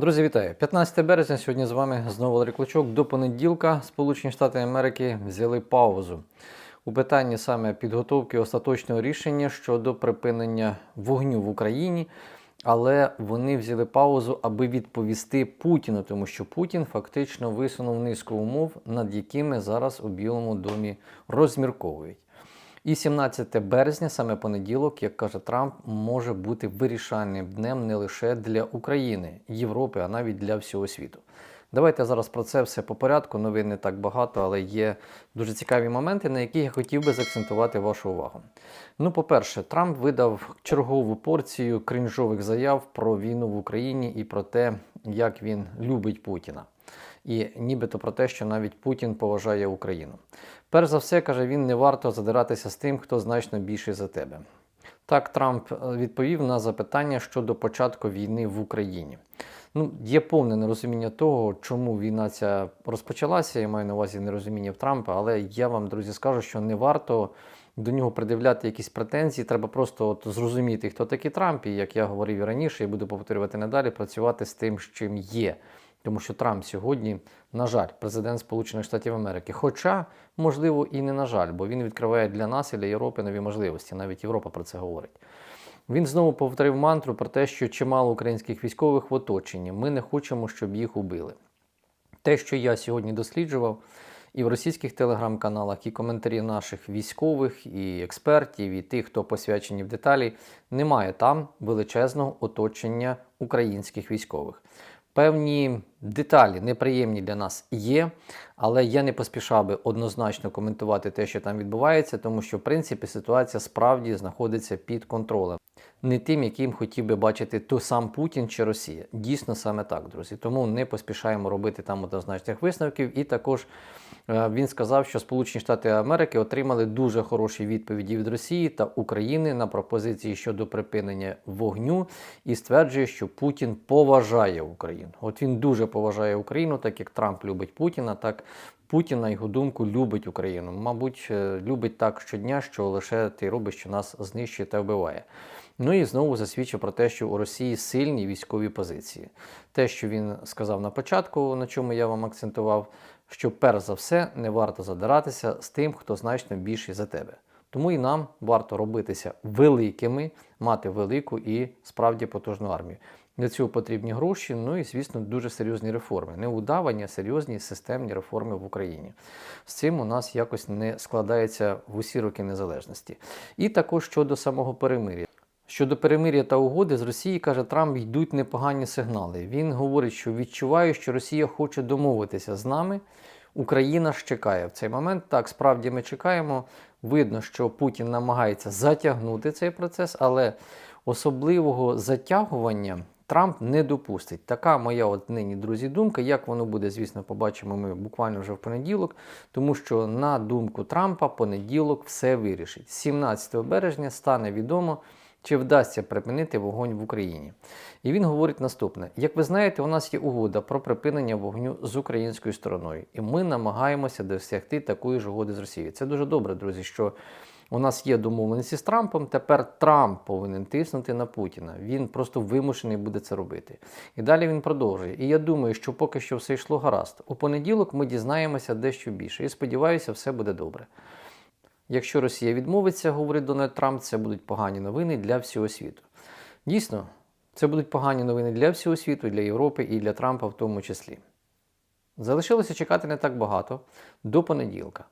Друзі, вітаю! 15 березня. Сьогодні з вами знову Валерій Клочок. До понеділка Сполучені Штати Америки взяли паузу у питанні саме підготовки остаточного рішення щодо припинення вогню в Україні. Але вони взяли паузу, аби відповісти Путіну, тому що Путін фактично висунув низку умов, над якими зараз у Білому домі розмірковують. І 17 березня, саме понеділок, як каже Трамп, може бути вирішальним днем не лише для України, Європи, а навіть для всього світу. Давайте зараз про це все по порядку. Новин не так багато, але є дуже цікаві моменти, на які я хотів би заакцентувати вашу увагу. Ну, по-перше, Трамп видав чергову порцію крінжових заяв про війну в Україні і про те, як він любить Путіна. І нібито про те, що навіть Путін поважає Україну. Перш за все, каже, він не варто задиратися з тим, хто значно більший за тебе. Так Трамп е, відповів на запитання щодо початку війни в Україні. Ну, є повне нерозуміння того, чому війна ця розпочалася. Я маю на увазі нерозуміння в Трампа, але я вам, друзі, скажу, що не варто до нього придивляти якісь претензії. Треба просто от зрозуміти, хто такий Трамп, і як я говорив і раніше, і буду повторювати надалі, працювати з тим, чим є. Тому що Трамп сьогодні, на жаль, президент Сполучених Штатів Америки. Хоча, можливо, і не на жаль, бо він відкриває для нас і для Європи нові можливості. Навіть Європа про це говорить. Він знову повторив мантру про те, що чимало українських військових в оточенні. Ми не хочемо, щоб їх убили. Те, що я сьогодні досліджував, і в російських телеграм-каналах, і коментарі наших військових, і експертів, і тих, хто посвячені в деталі, немає там величезного оточення українських військових. Певні деталі неприємні для нас є, але я не поспішав би однозначно коментувати те, що там відбувається, тому що в принципі ситуація справді знаходиться під контролем. Не тим, яким хотів би бачити то сам Путін чи Росія. Дійсно саме так, друзі. Тому не поспішаємо робити там однозначних висновків. І також він сказав, що Сполучені Штати Америки отримали дуже хороші відповіді від Росії та України на пропозиції щодо припинення вогню і стверджує, що Путін поважає Україну. От він дуже поважає Україну, так як Трамп любить Путіна, так Путін, на його думку, любить Україну. Мабуть, е, любить так щодня, що лише ти робиш, що нас знищує та вбиває. Ну і знову засвідчив про те, що у Росії сильні військові позиції. Те, що він сказав на початку, на чому я вам акцентував, що перш за все не варто задиратися з тим, хто значно більший за тебе. Тому і нам варто робитися великими, мати велику і справді потужну армію. Для цього потрібні гроші, ну і, звісно, дуже серйозні реформи. Не удавання, а серйозні системні реформи в Україні. З цим у нас якось не складається в усі роки незалежності. І також щодо самого перемир'я. Щодо перемир'я та угоди з Росії, каже Трамп, йдуть непогані сигнали. Він говорить, що відчуває, що Росія хоче домовитися з нами. Україна ж чекає в цей момент. Так, справді ми чекаємо. Видно, що Путін намагається затягнути цей процес, але особливого затягування Трамп не допустить. Така моя от нині, друзі, думка. Як воно буде, звісно, побачимо ми буквально вже в понеділок, тому що, на думку Трампа, понеділок все вирішить. 17 березня стане відомо. Чи вдасться припинити вогонь в Україні? І він говорить наступне: як ви знаєте, у нас є угода про припинення вогню з українською стороною, і ми намагаємося досягти такої ж угоди з Росією. Це дуже добре, друзі. Що у нас є домовленості з Трампом. Тепер Трамп повинен тиснути на Путіна. Він просто вимушений буде це робити. І далі він продовжує. І я думаю, що поки що все йшло гаразд. У понеділок ми дізнаємося дещо більше. І сподіваюся, все буде добре. Якщо Росія відмовиться, говорить Дональд Трамп, це будуть погані новини для всього світу. Дійсно, це будуть погані новини для всього світу, для Європи і для Трампа в тому числі. Залишилося чекати не так багато до понеділка.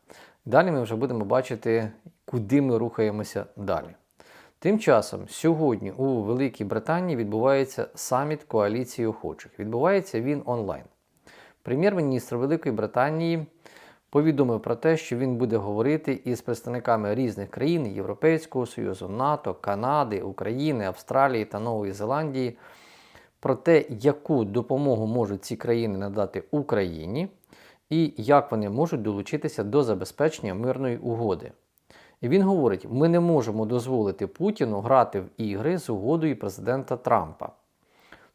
Далі ми вже будемо бачити, куди ми рухаємося далі. Тим часом, сьогодні у Великій Британії відбувається саміт коаліції охочих. Відбувається він онлайн. Прем'єр-міністр Великої Британії повідомив про те, що він буде говорити із представниками різних країн Європейського Союзу, НАТО, Канади, України, Австралії та Нової Зеландії про те, яку допомогу можуть ці країни надати Україні і як вони можуть долучитися до забезпечення мирної угоди. І він говорить: ми не можемо дозволити Путіну грати в ігри з угодою президента Трампа.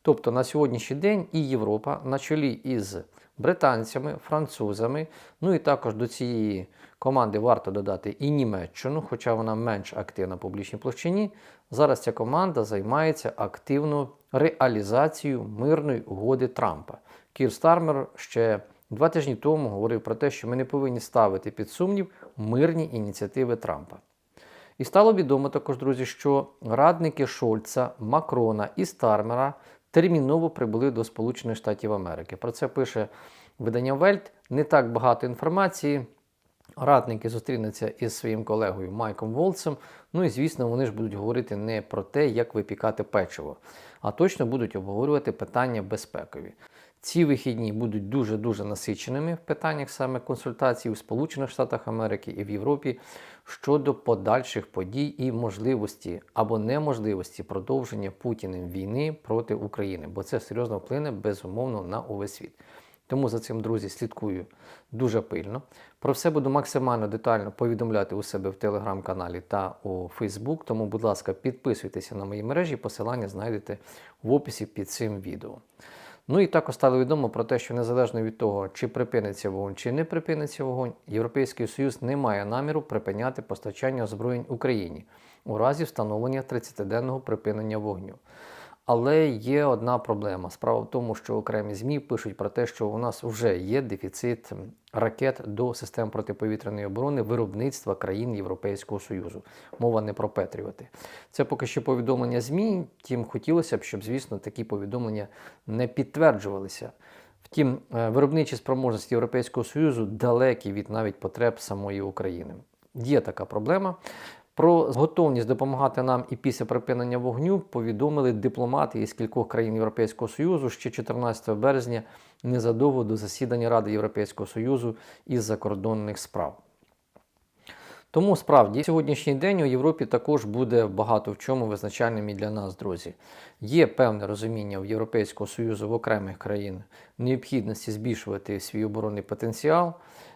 Тобто на сьогоднішній день і Європа на чолі із британцями, французами, ну і також до цієї команди варто додати і Німеччину, хоча вона менш активна в публічній площині. Зараз ця команда займається активно реалізацію мирної угоди Трампа. Кір Стармер ще два тижні тому говорив про те, що ми не повинні ставити під сумнів мирні ініціативи Трампа. І стало відомо також, друзі, що радники Шольца, Макрона і Стармера терміново прибули до Сполучених Штатів Америки. Про це пише видання Вельт. Не так багато інформації. Радники зустрінуться із своїм колегою Майком Волцем. Ну і звісно, вони ж будуть говорити не про те, як випікати печиво, а точно будуть обговорювати питання безпекові. Ці вихідні будуть дуже-дуже насиченими в питаннях саме консультацій у Сполучених Штатах Америки і в Європі щодо подальших подій і можливості або неможливості продовження Путіним війни проти України, бо це серйозно вплине безумовно на увесь світ. Тому за цим, друзі, слідкую дуже пильно. Про все буду максимально детально повідомляти у себе в телеграм-каналі та у Фейсбук. Тому, будь ласка, підписуйтеся на мої мережі, посилання знайдете в описі під цим відео. Ну і також стало відомо про те, що незалежно від того, чи припиниться вогонь, чи не припиниться вогонь, Європейський Союз не має наміру припиняти постачання озброєнь Україні у разі встановлення 30-денного припинення вогню. Але є одна проблема. Справа в тому, що окремі ЗМІ пишуть про те, що у нас вже є дефіцит ракет до систем протиповітряної оборони виробництва країн Європейського Союзу. Мова не про Петріоти. Це поки що повідомлення ЗМІ. Тим хотілося б, щоб, звісно, такі повідомлення не підтверджувалися. Втім, е, виробничі спроможності Європейського Союзу далекі від навіть потреб самої України. Є така проблема. Про готовність допомагати нам і після припинення вогню повідомили дипломати із кількох країн Європейського Союзу ще 14 березня, незадовго до засідання Ради Європейського Союзу із закордонних справ. Тому справді сьогоднішній день у Європі також буде багато в чому визначальним і для нас, друзі. Є певне розуміння в Європейського Союзу в окремих країн необхідності збільшувати свій оборонний потенціал.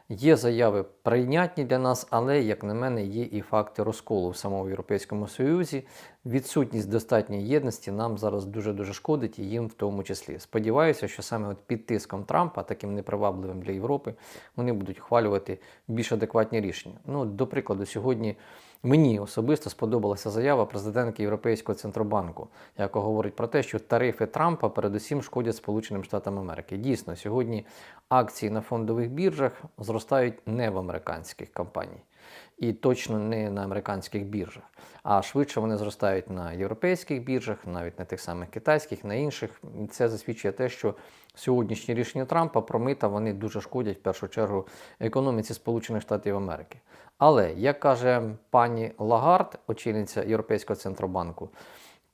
Є заяви прийнятні для нас, але, як на мене, є і факти розколу в самому Європейському Союзі. Відсутність достатньої єдності нам зараз дуже-дуже шкодить і їм в тому числі. Сподіваюся, що саме от під тиском Трампа, таким непривабливим для Європи, вони будуть ухвалювати більш адекватні рішення. Ну, до прикладу, сьогодні. Мені особисто сподобалася заява президентки Європейського центробанку, яка говорить про те, що тарифи Трампа передусім шкодять Сполученим Штатам Америки. Дійсно, сьогодні акції на фондових біржах зростають не в американських компаній. І точно не на американських біржах, а швидше вони зростають на європейських біржах, навіть на тих самих китайських, на інших. Це засвідчує те, що сьогоднішні рішення Трампа про мита вони дуже шкодять в першу чергу економіці Сполучених Штатів Америки. Але як каже пані Лагард, очільниця Європейського центробанку,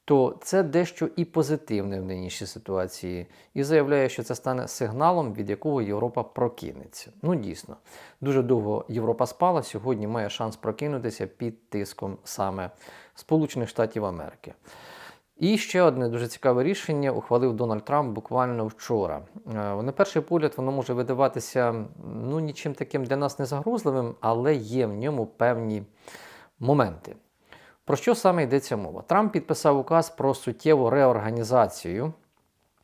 то це дещо і позитивне в нинішній ситуації, і заявляє, що це стане сигналом, від якого Європа прокинеться. Ну дійсно, дуже довго Європа спала. Сьогодні має шанс прокинутися під тиском саме Сполучених Штатів Америки. І ще одне дуже цікаве рішення ухвалив Дональд Трамп буквально вчора. Е, На перший погляд, воно може видаватися ну, нічим таким для нас не загрозливим, але є в ньому певні моменти. Про що саме йдеться мова? Трамп підписав указ про суттєву реорганізацію,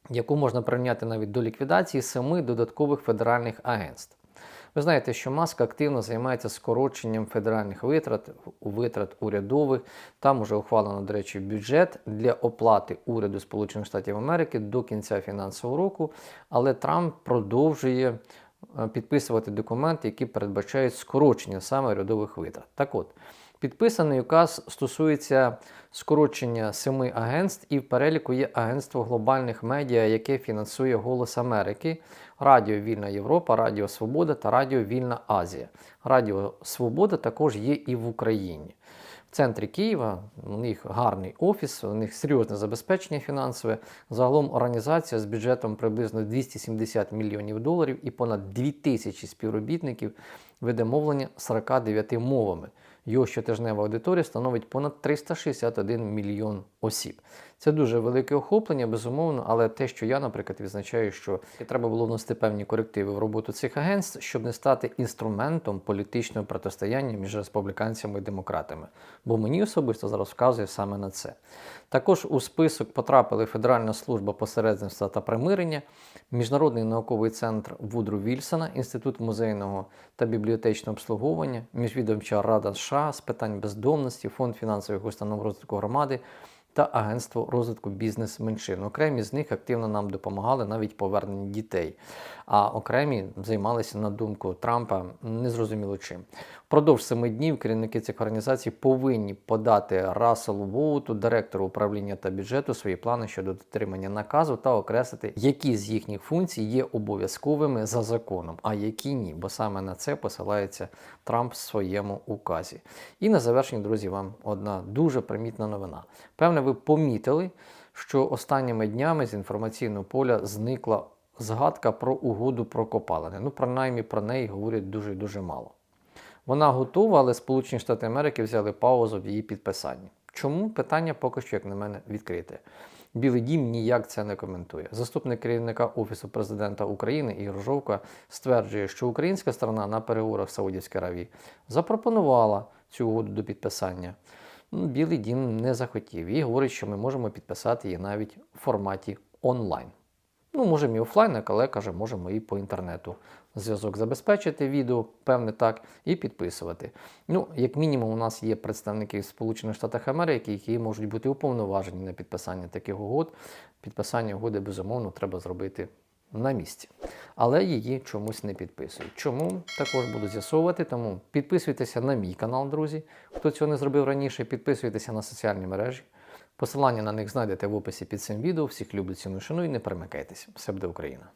яку можна прийняти навіть до ліквідації семи додаткових федеральних агентств. Ви знаєте, що Маск активно займається скороченням федеральних витрат, витрат урядових. Там уже ухвалено, до речі, бюджет для оплати уряду Сполучених Штатів Америки до кінця фінансового року. Але Трамп продовжує е, підписувати документи, які передбачають скорочення саме урядових витрат. Так от. Підписаний указ стосується скорочення семи агентств, і в переліку є Агентство глобальних медіа, яке фінансує Голос Америки, Радіо Вільна Європа, Радіо Свобода та Радіо Вільна Азія. Радіо Свобода також є і в Україні. В центрі Києва у них гарний офіс, у них серйозне забезпечення фінансове. Загалом організація з бюджетом приблизно 270 мільйонів доларів і понад 2000 співробітників веде мовлення 49 мовами. Його щотижнева аудиторія становить понад 361 мільйон осіб. Це дуже велике охоплення, безумовно, але те, що я, наприклад, відзначаю, що треба було внести певні корективи в роботу цих агентств, щоб не стати інструментом політичного протистояння між республіканцями і демократами. Бо мені особисто зараз вказує саме на це. Також у список потрапили Федеральна служба посередництва та примирення, Міжнародний науковий центр Вудру Вільсона, Інститут музейного та бібліотечного обслуговування, Міжвідомча рада США з питань бездомності, Фонд фінансових установ розвитку громади, та Агентство розвитку бізнес-меншин. Окремі з них активно нам допомагали навіть поверненні дітей, а окремі займалися на думку Трампа незрозуміло чим. Впродовж семи днів керівники цих організацій повинні подати Расселу Воуту, директору управління та бюджету, свої плани щодо дотримання наказу та окреслити, які з їхніх функцій є обов'язковими за законом, а які ні, бо саме на це посилається Трамп в своєму указі. І на завершення, друзі, вам одна дуже примітна новина. Певне, ви помітили, що останніми днями з інформаційного поля зникла згадка про угоду про копалини. Ну, принаймні про неї говорять дуже-дуже мало. Вона готова, але Сполучені Штати Америки взяли паузу в її підписанні. Чому питання поки що, як на мене, відкрите? Білий дім ніяк це не коментує. Заступник керівника Офісу президента України Ігор Жовка стверджує, що українська сторона на переговорах в Саудівській Аравії запропонувала цю угоду до підписання. Ну, Білий дім не захотів і говорить, що ми можемо підписати її навіть в форматі онлайн. Ну, можемо і офлайн, але каже, можемо і по інтернету зв'язок забезпечити, відео, певне так, і підписувати. Ну, як мінімум, у нас є представники Сполучених Штатах Америки, які можуть бути уповноважені на підписання таких угод. Підписання угоди, безумовно, треба зробити на місці. Але її чомусь не підписують. Чому також буду з'ясовувати? Тому підписуйтеся на мій канал, друзі. Хто цього не зробив раніше, підписуйтеся на соціальні мережі. Посилання на них знайдете в описі під цим відео. Всіх люблю, ціну шану і не перемикайтеся. Все буде Україна!